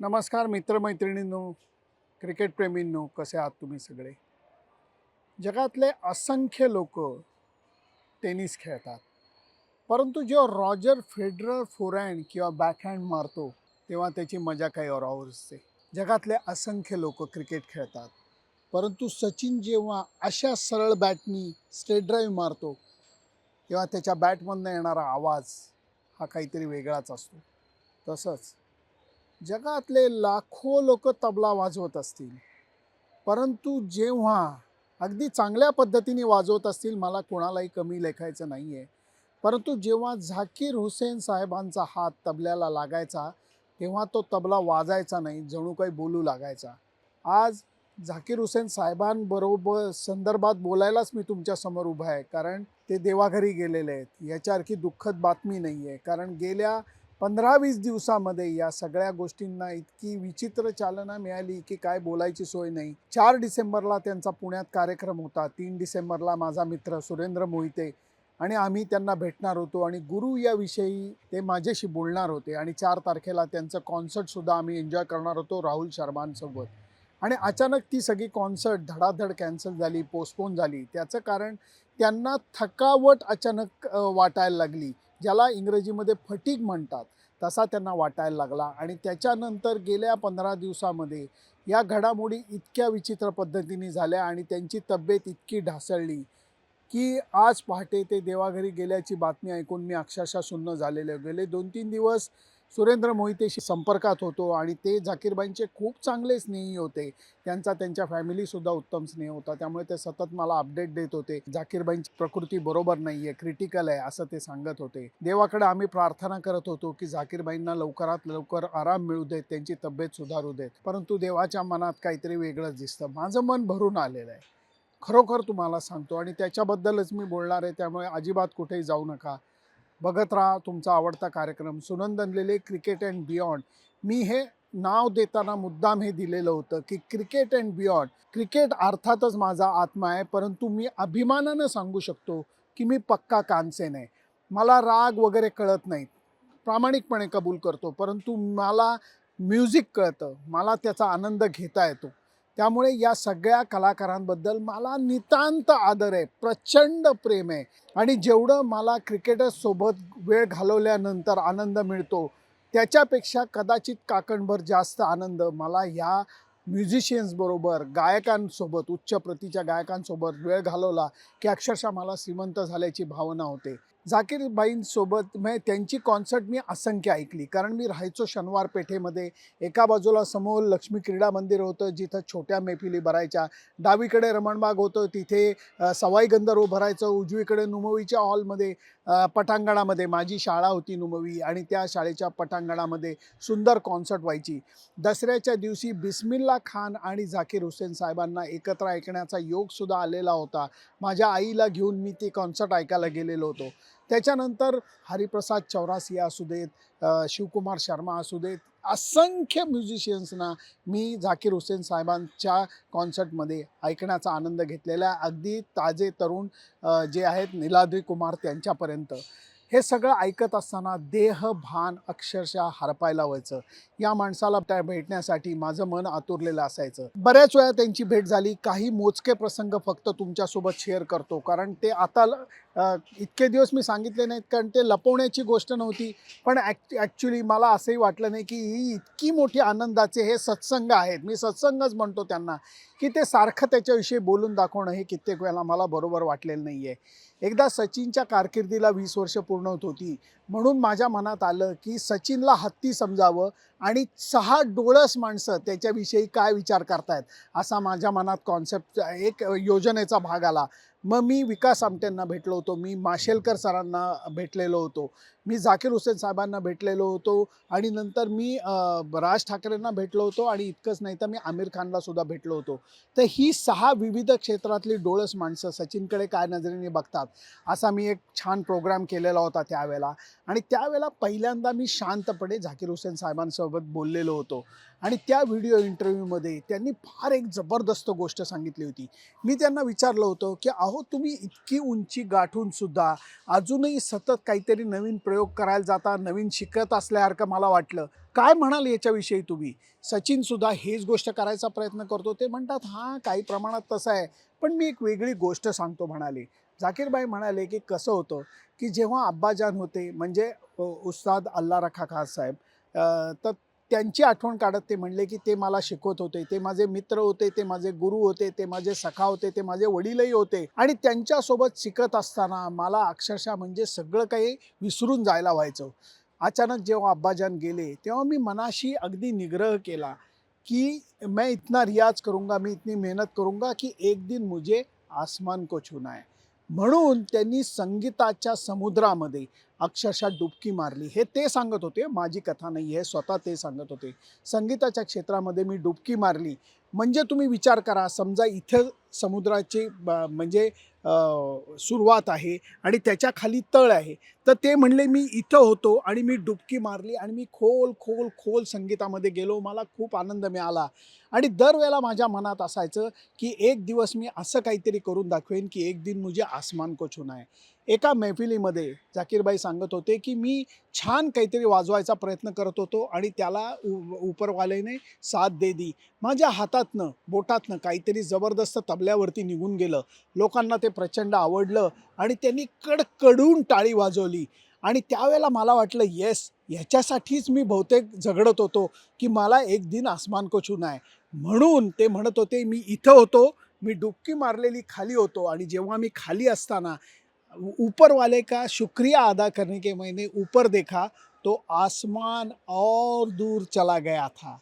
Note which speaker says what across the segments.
Speaker 1: नमस्कार मित्रमैत्रिणींनो क्रिकेटप्रेमींनो कसे आहात तुम्ही सगळे? जगातले असंख्य लोक टेनिस खेळतात. परंतु जेव्हा रॉजर फेडरर फोरहँड किंवा बॅकहँड मारतो तेव्हा त्याची मजा काही और असते. जगातले असंख्य लोक क्रिकेट खेळतात. परंतु सचिन जेव्हा अशा सरळ बॅटनी स्टेट ड्राईव्ह मारतो तेव्हा त्याच्या बॅटमधनं येणारा आवाज हा काहीतरी वेगळाच असतो. तसंच जगातले लाखो लोक तबला वाजवत असतील. परंतु जेव्हा अगदी चांगल्या पद्धतीने वाजवत असतील मला कोणालाही कमी लेखायचं नाही आहे परंतु जेव्हा झाकीर हुसेन साहेबांचा हात तबल्याला लागायचा तेव्हा तो तबला वाजायचा नाही जणू काही बोलू लागायचा. आज झाकीर हुसेन साहेबांबरोबर संदर्भात बोलायलाच मी तुमच्यासमोर उभा आहे कारण ते देवाघरी गेलेले आहेत. याच्यासारखी दुःखद बातमी नाही आहे कारण गेल्या पंधरा वीस दिवसामध्ये या सगळ्या गोष्टींना इतकी विचित्र चालना मिळाली की काय बोलायची सोय नाही. चार डिसेंबरला त्यांचा पुण्यात कार्यक्रम होता. तीन डिसेंबरला माझा मित्र सुरेंद्र मोहिते आणि आम्ही त्यांना भेटणार होतो आणि गुरु याविषयी ते माझ्याशी बोलणार होते आणि चार तारखेला त्यांचं कॉन्सर्टसुद्धा आम्ही एन्जॉय करणार होतो राहुल शर्मांसोबत. आणि अचानक ती सगळी कॉन्सर्ट धडाधड कॅन्सल झाली पोस्टपोन झाली. त्याचं कारण त्यांना थकावट अचानक वाटायला लागली ज्याला इंग्रजीमध्ये फटीक म्हणतात. तसा त्यांना वाटायला लागला आणि त्याच्यानंतर गेल्या पंधरा दिवसामध्ये या घडामोडी इतक्या विचित्र पद्धतीने झाल्या आणि त्यांची तब्येत इतकी ढासळली की आज पहाटे ते देवाघरी गेल्याची बातमी ऐकून मी अक्षरशः सुन्न झालेले गेले. दोन तीन दिवस सुरेंद्र मोहितेशी संपर्कात होतो आणि ते झाकीरबाईंचे खूप चांगले स्नेही होते. त्यांचा त्यांच्या फॅमिलीसुद्धा उत्तम स्नेह होता. त्यामुळे ते सतत मला अपडेट देत होते. झाकीरबाईंची प्रकृती बरोबर नाही आहे क्रिटिकल आहे असं ते सांगत होते. देवाकडे आम्ही प्रार्थना करत होतो की झाकीरबाईंना लवकरात लवकर आराम मिळू देत त्यांची तब्येत सुधारू देत. परंतु देवाच्या मनात काहीतरी वेगळंच दिसतं. माझं मन भरून आलेलं आहे. खरोखर तुम्हाला सांगतो आणि त्याच्याबद्दलच मी बोलणार आहे. त्यामुळे अजिबात कुठेही जाऊ नका. बघत राहा तुमचा आवडता कार्यक्रम. सुनंदनलेले क्रिकेट अँड बियॉन्ड मी हे नाव देताना मुद्दाम हे दिलेलं होतं की क्रिकेट अँड बियॉन्ड क्रिकेट अर्थातच माझा आत्मा आहे परंतु मी अभिमानानं सांगू शकतो की मी पक्का कानसेन आहे. मला राग वगैरे कळत नाहीत. प्रामाणिकपणे कबूल करतो परंतु मला म्युझिक कळतं. मला त्याचा आनंद घेता येतो. त्यामुळे या सगळ्या कलाकारांबद्दल मला नितांत आदर आहे प्रचंड प्रेम आहे. आणि जेवढं मला क्रिकेटर्ससोबत वेळ घालवल्यानंतर आनंद मिळतो त्याच्यापेक्षा कदाचित काकणभर जास्त आनंद मला ह्या म्युझिशियन्सबरोबर गायकांसोबत उच्च प्रतीच्या गायकांसोबत वेळ घालवला की अक्षरशः मला श्रीमंत झाल्याची भावना होते. झाकीरबाईंसोबत म्हणजे त्यांची कॉन्सर्ट मी असंख्य ऐकली. कारण मी राहायचो शनिवार पेठेमध्ये. एका बाजूला समोर लक्ष्मी क्रीडा मंदिर होतं जिथं छोट्या मैफिली भरायच्या. डावीकडे रमणबाग होतं तिथे सवाई गंधर्व भरायचं. उजवीकडे नुमवीच्या हॉलमध्ये पटांगणामध्ये माझी शाळा होती नुमवी आणि त्या शाळेच्या पटांगणामध्ये सुंदर कॉन्सर्ट व्हायची. दसऱ्याच्या दिवशी बिस्मिल्ला खान आणि झाकीर हुसेन साहेबांना एकत्र ऐकण्याचा योगसुद्धा आलेला होता. माझ्या आईला घेऊन मी ते कॉन्सर्ट ऐकायला गेलेलो होतो. त्याच्यानंतर हरिप्रसाद चौरासिया असू देत शिवकुमार शर्मा असू देत असंख्य म्युझिशियन्सना मी झाकीर हुसेन साहेबांच्या कॉन्सर्टमध्ये ऐकण्याचा आनंद घेतलेला आहे. अगदी ताजे तरुण जे आहेत निलाद्री कुमार त्यांच्यापर्यंत. हे सगळं ऐकत असताना देह भान अक्षरशः हरपायला व्हायचं. या माणसाला त्या भेटण्यासाठी माझं मन आतुरलेलं असायचं. बऱ्याच वेळा त्यांची भेट झाली. काही मोजके प्रसंग फक्त तुमच्यासोबत शेअर करतो. कारण ते आता इतके दिवस मी सांगितले नाहीत कारण ते लपवण्याची गोष्ट नव्हती. पण ॲक् ॲक्च्युली मला असंही वाटलं नाही की ही इतकी मोठी आनंदाचे हे सत्संग आहेत. मी सत्संगच म्हणतो त्यांना की ते सारखं त्याच्याविषयी बोलून दाखवणं हे कित्येक वेळेला मला बरोबर वाटलेलं नाही आहे एकदा सचिनच्या कारकिर्दीला वीस वर्ष पूर्ण होत होती. म्हणून माझ्या मनात आलं की सचिनला हत्ती समजावं आणि सहा डोळस माणसं त्याच्याविषयी काय विचार करतायत असा माझ्या मनात कॉन्सेप्ट एक योजनेचा भाग आला. मग मी विकास आमटेंना भेटलो होतो. मी माशेलकर सरांना भेटलेलो होतो. मी झाकीर हुसेन साहेबांना भेटलेलो होतो आणि नंतर मी राज ठाकरेंना भेटलो होतो आणि इतकंच नाही तर मी आमिर खानला सुद्धा भेटलो होतो. तर ही सहा विविध क्षेत्रातली डोळस माणसं सचिनकडे काय नजरेने बघतात असा मी एक छान प्रोग्राम केलेला होता त्यावेळेला. आणि त्यावेळेला पहिल्यांदा मी शांतपणे झाकीर हुसेन साहेबांसोबत बोललेलो होतो. आणि त्या व्हिडिओ इंटरव्ह्यूमध्ये त्यांनी फार एक जबरदस्त गोष्ट सांगितली होती. मी त्यांना विचारलं होतं की अहो तुम्ही इतकी उंची गाठून सुद्धा अजूनही सतत काहीतरी नवीन प्रयोग करायला जाता नवीन शिकत असल्यासारखं मला वाटलं. काय म्हणाल याच्याविषयी तुम्ही? सचिन सुद्धा हेच गोष्ट करायचा प्रयत्न करतो. ते म्हणतात हां काही प्रमाणात तसं आहे. पण मी एक वेगळी गोष्ट सांगतो म्हणाले. जाकीरबाई म्हणाले की कसं होतं की जेव्हा अब्बाजान होते म्हणजे उस्ताद अल्ला रखा खान साहेब तर त्यांची आठवण काढत ते म्हणले की ते मला शिकवत होते ते माझे मित्र होते ते माझे गुरु होते ते माझे सखा होते ते माझे वडीलही होते आणि त्यांच्यासोबत शिकत असताना मला अक्षरशः म्हणजे सगळं काही विसरून जायला व्हायचं. अचानक जेव्हा अब्बाजान गेले तेव्हा मी मनाशी अगदी निग्रह केला कि मैं इतना रियाज करूंगा मी इतनी मेहनत करूंगा की एक दिन मुझे आसमान को छूना है. म्हणून त्यांनी संगीताच्या समुद्रामध्ये अक्षरशः डुबकी मारली. हे ते सांगत होते. माझी कथा नाही आहे. स्वतः ते सांगत होते. संगीताच्या क्षेत्रामध्ये मी डुबकी मारली. म्हणजे तुम्ही विचार करा समजा इथं समुद्राची ब- म्हणजे सुरुवात आहे आणि त्याच्याखाली तळ आहे. तर ते म्हणले मी इथं होतो आणि मी डुबकी मारली आणि मी खोल खोल खोल संगीतामध्ये गेलो. मला खूप आनंद मिळाला. आणि दरवेळेला माझ्या मनात असायचं की एक दिवस मी असं काहीतरी करून दाखवेन की एक दिन मुझे आसमान को छुना आहे एका मैफिलीमध्ये जाकीरबाई सांगत होते की मी छान काहीतरी वाजवायचा प्रयत्न करत होतो आणि त्याला उ उपरवाल्याने साथ दे दी. माझ्या हातातनं बोटातनं काहीतरी जबरदस्त तबल्यावरती निघून गेलं. लोकांना ते प्रचंड आवडलं आणि त्यांनी कडकडून टाळी वाजवली. आणि त्यावेळेला मला वाटलं येस ह्याच्यासाठीच मी बहुतेक झगडत होतो की मला एक दिन आसमान को छूना आहे. म्हणून ते म्हणत होते मी इथं होतो मी डुबकी मारलेली खाली होतो आणि जेव्हा मी खाली असताना ऊपरवाले ऊपर वाले का शुक्रिया अदा करने के मैंने ऊपर देखा तो आसमान और दूर चला गया था.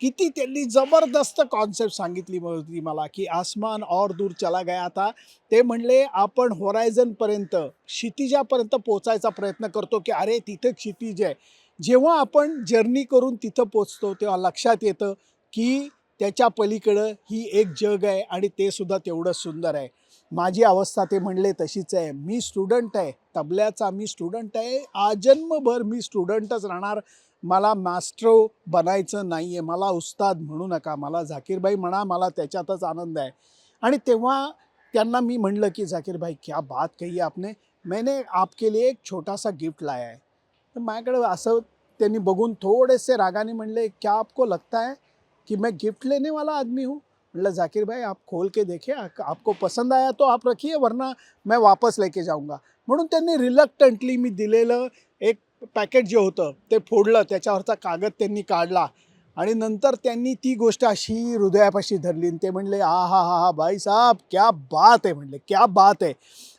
Speaker 1: किती त्यांनी जबरदस्त कॉन्सेप्ट सांगितली होती मला की आसमान और दूर चला गया था. ते म्हणले आपण होरायझनपर्यंत क्षितिजापर्यंत पोचायचा प्रयत्न करतो की अरे तिथं क्षितिज आहे. जेव्हा आपण जर्नी करून तिथं पोचतो तेव्हा लक्षात येतं की त्याच्या पलीकडं ही एक जग आहे आणि ते सुद्धा तेवढं सुंदर आहे. माझी अवस्था ते म्हणले तशीच आहे. मी स्टुडंट आहे. तबल्याचा मी स्टुडंट आहे. आजन्मभर मी स्टुडंटच राहणार. मला मास्ट्रो हो बनायचं नाही आहे मला उस्ताद म्हणू नका मला झाकीरबाई म्हणा मला त्याच्यातच आनंद आहे. आणि तेव्हा त्यांना मी म्हणलं की झाकीरबाई क्या बात कही आपने? मैंने आपके लिए एक छोटासा गिफ्ट लाया आहे तर माझ्याकडे असं त्यांनी बघून थोडेसे रागाने म्हणले क्या आपको लगता है कि मैं गिफ्ट लेने वाला आदमी हूँ? म्हटलं जाकिर भाई आप खोल के देखिए आपको पसंद आया तो आप रखिए वरना मैं वापस लेके जाऊंगा. म्हणून त्यांनी रिलक्टंटली मी दिलेलं एक पॅकेट जे होतं ते फोडलं त्याच्यावरचा कागद त्यांनी काढला. आणि नंतर त्यांनी ती गोष्ट अशी हृदयापाशी धरली आणि ते म्हणले आ हा हा हा बाई साहेब क्या बात आहे म्हणले क्या बात आहे.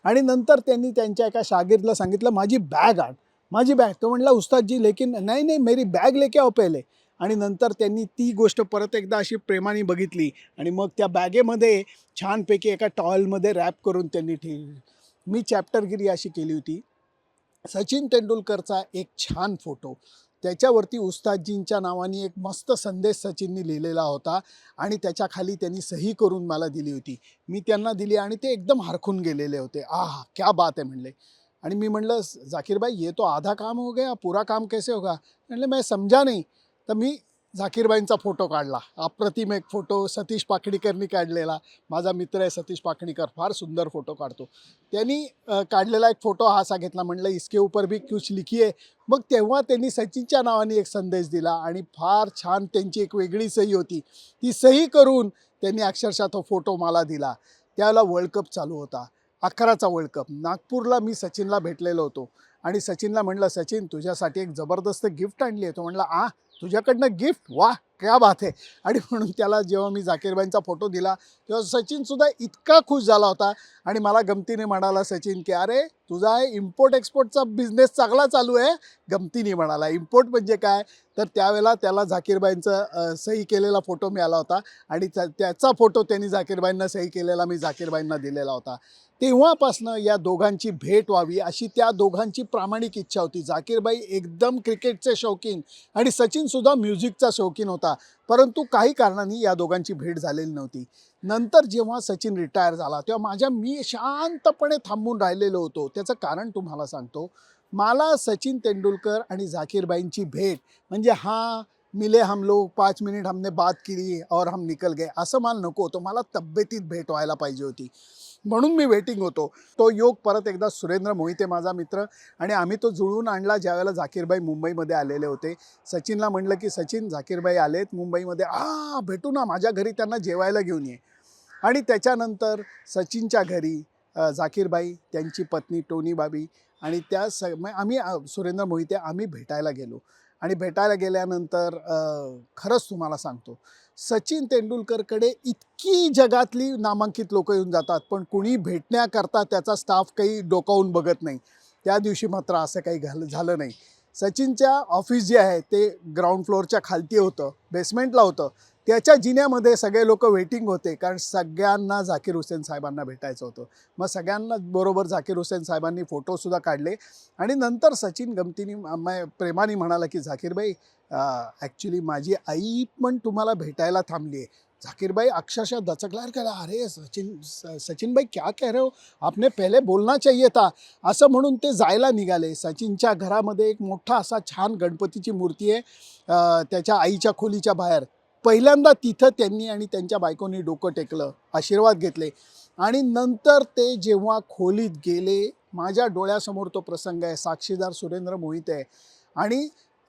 Speaker 1: आणि नंतर त्यांनी त्यांच्या एका शागिर्दला सांगितलं माझी बॅग आण. माझी बॅग तो म्हणला उस्तादजी लेकिन नाही नाही मेरी बॅग लेके आओ पहिले. आणि नंतर त्यांनी ती गोष्ट परत एकदा अशी प्रेमाने बघितली आणि मग त्या बॅगेमध्ये छानपैकी एका टॉयलमध्ये रॅप करून त्यांनी ठेवली. मी चॅप्टरगिरी अशी केली होती. सचिन तेंडुलकरचा एक छान फोटो. त्याच्यावरती उस्तादजींच्या नावाने एक मस्त संदेश सचिननी लिहिलेला होता आणि त्याच्याखाली त्यांनी सही करून मला दिली होती. मी त्यांना दिली आणि ते एकदम हरखून गेलेले होते. आहा क्या बात आहे म्हणले. आणि मी म्हणलं जाकीर भाई ये तो आधा काम हो गया पूरा काम कैसे होगा? म्हणले मैं समजा नाही. तर मी झाकीरबाईंचा फोटो काढला. अप्रतिम एक फोटो सतीश पाखडीकरनी काढलेला. माझा मित्र आहे सतीश पाखडीकर फार सुंदर फोटो काढतो. त्यांनी काढलेला एक फोटो हा असा घेतला म्हणलं इसके ऊपर भी कुछ आहे मग तेव्हा त्यांनी सचिनच्या नावाने एक संदेश दिला आणि फार छान त्यांची एक वेगळी सही होती. ती सही करून त्यांनी अक्षरशः तो फोटो मला दिला. त्याला वर्ल्ड कप चालू होता. अकराचा वर्ल्ड कप. नागपूरला मी सचिनला भेटलेलो होतो. आणि सचिनला म्हणलं सचिन तुझ्यासाठी एक जबरदस्त गिफ्ट आणली आहे. तो म्हणला आ तुझ्याकडनं गिफ्ट वा क्या बात आहे. आणि म्हणून त्याला जेव्हा मी जाकीरबाईंचा फोटो दिला तेव्हा सचिनसुद्धा इतका खुश झाला होता. आणि मला गमतीने म्हणाला सचिन की अरे तुझा आहे इम्पोर्ट एक्सपोर्टचा बिझनेस चांगला चालू आहे गमतीने म्हणाला. इम्पोर्ट म्हणजे काय? तर त्यावेळेला त्याला झाकीरबाईंचं सही केलेला फोटो मिळाला होता. आणि त्याचा फोटो त्यांनी झाकीरबाईंना सही केलेला मी झाकीरबाईंना दिलेला होता. तेव्हापासनं या दोघांची भेट व्हावी अशी त्या दोघांची प्रामाणिक इच्छा होती. झाकीरबाई एकदम क्रिकेटचे शौकीन. आणि सचिन सचिनसुद्धा म्युझिकचा शौकीन होता. परंतु काही कारणांनी या दोघांची भेट झालेली नव्हती. नंतर जेव्हा सचिन रिटायर झाला तेव्हा माझ्या मी शांतपणे थांबून राहिलेलो होतो. त्याचं कारण तुम्हाला सांगतो. मला सचिन तेंडुलकर आणि झाकीरबाईंची भेट म्हणजे हा मिले हम लोग पाच मिनिट हमने बात केली और हम निकल गए असं मला नको होतं. मला तब्येतीत भेट व्हायला पाहिजे होती. म्हणून मी वेटिंग होतो. तो योग परत एकदा सुरेंद्र मोहिते माझा मित्र आणि आम्ही तो जुळवून आणला ज्यावेळेला झाकीरबाई मुंबईमध्ये आलेले होते. सचिनला म्हणलं की सचिन झाकीरबाई आलेत मुंबईमध्ये. आ भेटू ना माझ्या घरी त्यांना जेवायला घेऊन ये. आणि त्याच्यानंतर सचिनच्या घरी झाकीरबाई त्यांची पत्नी टोनी बाबी आणि त्या स आम्ही सुरेंद्र मोहिते आम्ही भेटायला गेलो. आणि भेटायला गेल्यानंतर खरंच तुम्हाला सांगतो सचिन तेंडुलकरकडे इतकी जगातली नामांकित लोक येऊन जातात पण कुणी भेटण्याकरता त्याचा स्टाफ काही डोकावून बघत नाही. त्या दिवशी मात्र असं काही घाल झालं नाही. सचिनच्या ऑफिस जे आहे ते ग्राउंड फ्लोअरच्या खालती होतं बेसमेंटला होतं. त्याच्या जिन्यामध्ये सगळे लोक वेटिंग होते कारण सगळ्यांना झाकीर हुसेन साहेबांना भेटायचं होतं. मग सगळ्यांना बरोबर झाकीर हुसेन साहेबांनी फोटोसुद्धा काढले आणि नंतर सचिन गमतीने प्रेमाने म्हणाला की झाकीरबाई ॲक्च्युली माझी आई पण तुम्हाला भेटायला थांबली आहे. झाकीरबाई अक्षरशः दचकल्यावर केला अरे सचिन स- सचिनबाई क्या कह रहे हो? आपने पहिले बोलना चाहिए था. असं म्हणून ते जायला निघाले. सचिनच्या घरामध्ये एक मोठा असा छान गणपतीची मूर्ती आहे त्याच्या आईच्या खोलीच्या बाहेर. पहिल्यांदा तिथं त्यांनी आणि त्यांच्या बायकोनी डोकं टेकलं आशीर्वाद घेतले. आणि नंतर ते जेव्हा खोलीत गेले माझ्या डोळ्यासमोर तो प्रसंग आहे. साक्षीदार सुरेंद्र मोहिते आहे. आणि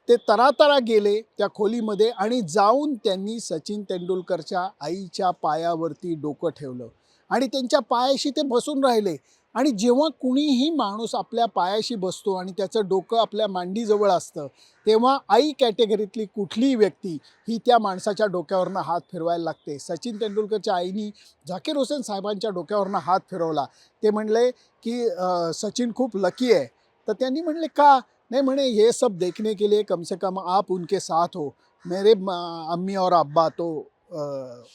Speaker 1: ते तरातरा गेले त्या खोलीमध्ये आणि जाऊन त्यांनी सचिन तेंडुलकरच्या आईच्या पायावरती डोकं ठेवलं. आणि त्यांच्या पायाशी ते बसून राहिले. आणि जेव्हा कुणीही माणूस आपल्या पायाशी बसतो आणि त्याचं डोकं आपल्या मांडीजवळ असतं तेव्हा आई कॅटेगरीतली कुठलीही व्यक्ती ही त्या माणसाच्या डोक्यावरनं हात फिरवायला लागते. सचिन तेंडुलकरच्या आईनी झाकीर हुसेन साहेबांच्या डोक्यावरनं हात फिरवला. ते म्हणले की सचिन खूप लकी आहे. तर त्यांनी म्हणले का? नहीं म्हणे ये सब देखने के लिए कम से कम आप उनके साथ हो। मेरे अम्मी और अब्बा तो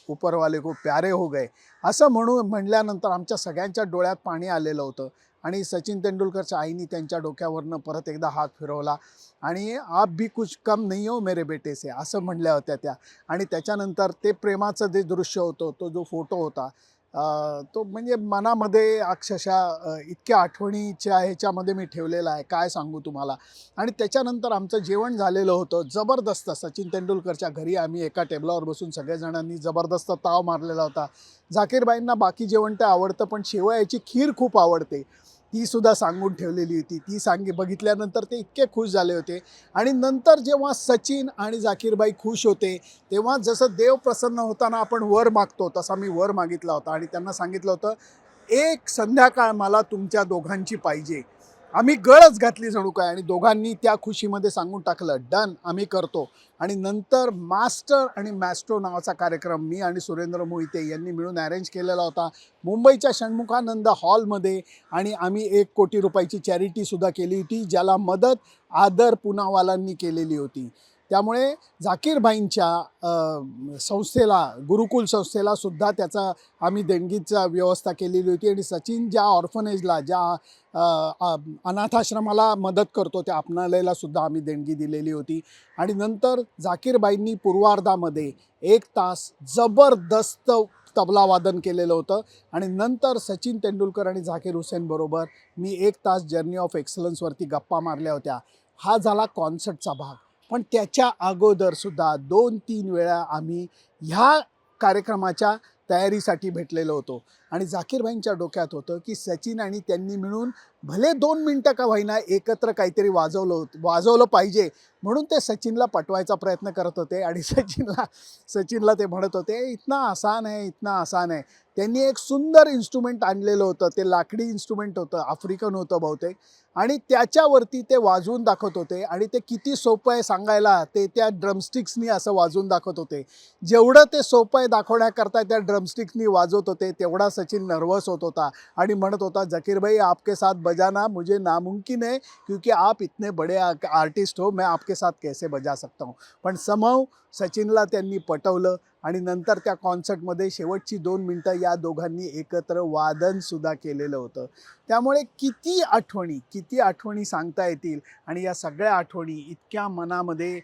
Speaker 1: ऊपर वाले को प्यारे हो गए। असं म्हणू म्हणल्यानंतर आमच्या सगळ्यांच्या डोळ्यात पाणी आलेलं होतं आणि सचिन तेंडुलकरच्या आईनी त्यांच्या डोक्यावरनं परत एकदा हात फिरवला आणि आप भी कुछ कम नहीं हो मेरे बेटे से असं म्हणल्या होत्या त्या. आणि त्याच्यानंतर ते प्रेमाचं जे दृश्य होतं तो जो फोटो होता तो म्हणजे मनामध्ये अक्षरशः इतक्या आठवणीच्या ह्याच्यामध्ये मी ठेवलेला आहे. काय सांगू तुम्हाला? आणि त्याच्यानंतर आमचं जेवण झालेलं होतं. जबरदस्त सचिन तेंडुलकरच्या घरी आम्ही एका टेबलावर बसून सगळ्याजणांनी जबरदस्त ताव मारलेला होता. झाकीरबाईंना बाकी जेवण तर आवडतं पण शेवयाची खीर खूप आवडते. ती सुद्धा सांगून ठेवलेली होती. ती सांगे बघितल्यानंतर ते इतके खुश झाले होते. आणि नंतर जेव्हा सचिन आणि झाकीरबाई खुश होते तेव्हा जसं देव प्रसन्न होताना आपण वर मागतो तसा मी वर मागितला होता. आणि त्यांना सांगितलं होतं एक संध्याकाळ मला तुमच्या दोघांची पाहिजे. आम्ही गळच घातली जणू काय आणि दोघांनी त्या खुशीमध्ये सांगून टाकलं डन आम्ही करतो. आणि नंतर मास्टर आणि मॅस्ट्रो नावाचा कार्यक्रम मी आणि सुरेंद्र मोहिते यांनी मिळून अरेंज केलेला होता. मुंबईच्या षण्मुखानंद हॉलमध्ये आणि आम्ही एक कोटी रुपयाची चॅरिटीसुद्धा केली होती ज्याला मदत आदर पुनावालांनी केलेली होती. त्यामुळे झाकीरबाईंच्या संस्थेला गुरुकुल संस्थेला सुद्धा त्याचा आम्ही देणगीचा व्यवस्था केलेली होती आणि सचिन ज्या ऑर्फनेजला ज्या अनाथाश्रमाला मदत करतो त्या आपणालयाला सुद्धा आम्ही देणगी दिलेली होती. आणि नंतर झाकीरबाईंनी पूर्वार्धामध्ये एक तास जबरदस्त तबला वादन केलेलं होतं आणि नंतर सचिन तेंडुलकर आणि झाकीर हुसेन बरोबर मी एक तास जर्नी ऑफ एक्सलन्सवरती गप्पा मारल्या होत्या. हा झाला कॉन्सर्टचा भाग. पण त्याच्या अगोदर सुद्धा दोन तीन वेळा आम्ही ह्या कार्यक्रमाच्या तयारीसाठी भेटलेलो होतो. आणि झाकीरभाईंच्या डोक्यात होतं की सचिन आणि त्यांनी मिळून भले दोन मिनटं का होईना एकत्र काहीतरी वाजवलं वाजवलं पाहिजे म्हणून ते सचिनला पटवायचा प्रयत्न करत होते आणि सचिनला सचिनला ते म्हणत होते इतना आसान आहे इतना आसान आहे त्यांनी एक सुंदर इन्स्ट्रुमेंट आणलेलं होतं ते लाकडी इन्स्ट्रुमेंट होतं आफ्रिकन होतं बहुतेक आणि त्याच्यावरती ते वाजवून दाखवत होते आणि ते किती सोपं आहे सांगायला ते त्या ड्रमस्टिक्सनी असं वाजवून दाखवत होते. जेवढं ते सोपं आहे दाखवण्याकरता त्या ड्रमस्टिक्सनी वाजवत होते तेवढा सचिन नर्वस होत होता आणि म्हणत होता जकीरभाई आपके साथ बजाना मुझे नामुमकिन है क्योंकि आप इतने बड़े आर्टिस्ट हो मैं आपके साथ कैसे बजा सकता हूँ? पण समव सचिनला त्यांनी पटवलं आणि नंतर त्या कॉन्सर्टमध्ये शेवटची दोन मिनटं या दोघांनी एकत्र वादनसुद्धा केलेलं होतं. त्यामुळे किती आठवणी किती आठवणी सांगता येतील आणि या सगळ्या आठवणी इतक्या मनामध्ये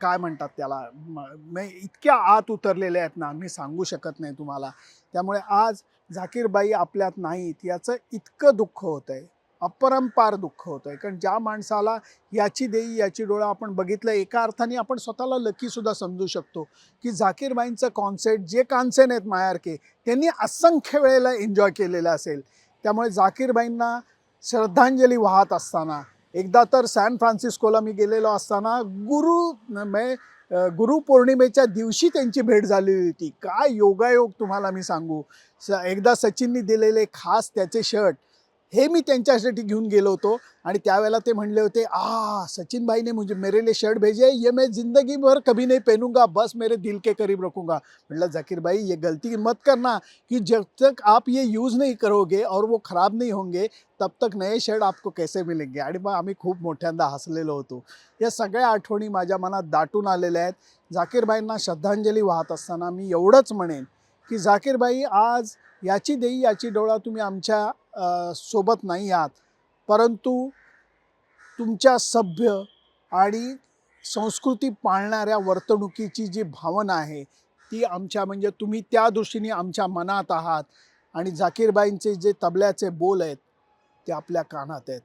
Speaker 1: काय म्हणतात त्याला म- इतक्या आत उतरलेल्या आहेत ना मी सांगू शकत नाही तुम्हाला. त्यामुळे आज झाकीरबाई आपल्यात नाहीत याचं इतकं दुःख होतं आहे अपरंपार दुःख होतं आहे कारण ज्या माणसाला याची देई याची डोळा आपण बघितलं एका अर्थाने आपण स्वतःला लकीसुद्धा समजू शकतो. की झाकीरबाईंचं कॉन्सेट जे कान्सेन आहेत मायारके त्यांनी असंख्य वेळेला एन्जॉय केलेलं असेल. त्यामुळे झाकीरबाईंना श्रद्धांजली वाहत असताना एकदा तर सॅन फ्रान्सिस्कोला मी गेलेलो असताना गुरु म्हणजे गुरुपौर्णिमेच्या दिवशी त्यांची भेट झालेली होती. काय योगायोग तुम्हाला मी सांगू. स एकदा सचिननी दिलेले खास त्याचे शर्ट हे मी त्यांच्यासाठी घेऊन गेलो होतो. आणि त्यावेळेला ते म्हणले होते आ सचिन भाई मुझे मेरे लिए शर्ट भेजे ये मैं जिंदगी भर कभी नहीं पहनूंगा. बस मेरे दिल के करीब रखूंगा. म्हटलं जाकिर भाई ये गलती मत करना कि जब तक आप ये यूज़ नहीं करोगे और वो ख़राब नहीं होंगे तब तक नए शर्ट आपको कैसे मिलेंगे? आणि मग आम्ही खूप मोठ्यांदा हसलेलो होतो. या सगळ्या आठवणी माझ्या मनात दाटून आलेल्या आहेत. झाकीरबाईंना श्रद्धांजली वाहत असताना मी एवढंच म्हणेन की झाकीरबाई आज याची देई याची डोळा तुम्ही आमच्या सोबत नाही आहात. परंतु तुमच्या सभ्य आणि संस्कृती पाळणाऱ्या वर्तणुकीची जी भावना आहे ती आमच्या म्हणजे तुम्ही त्या दृष्टीने आमच्या मनात आहात आणि झाकीरबाईंचे जे तबल्याचे बोल आहेत ते आपल्या कानात आहेत.